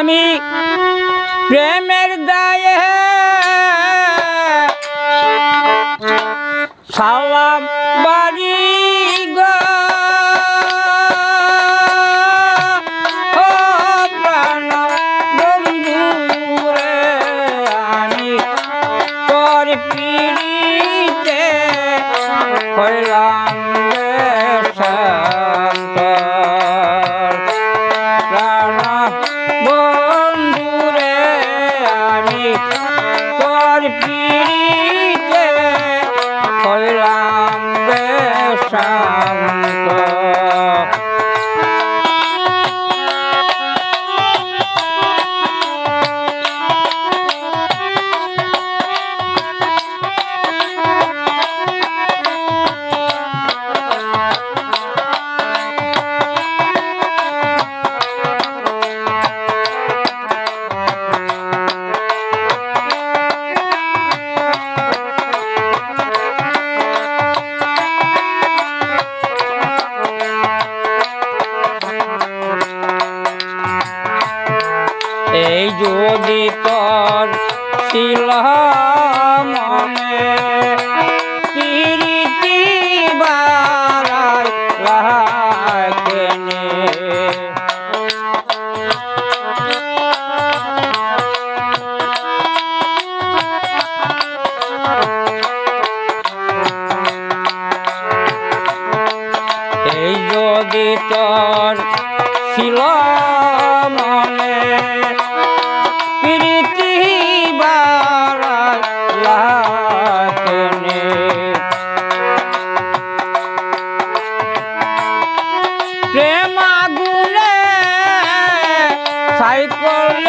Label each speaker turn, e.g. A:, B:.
A: আমি প্রেমের দায়ে সালাম বাড়ি গো। আমি তোর পিড়িতে হইলাম। শান্ত এই যদি তোর ছিল মনে প্রীতি লাগেনে এই যদি তোর ছিল সাইকলে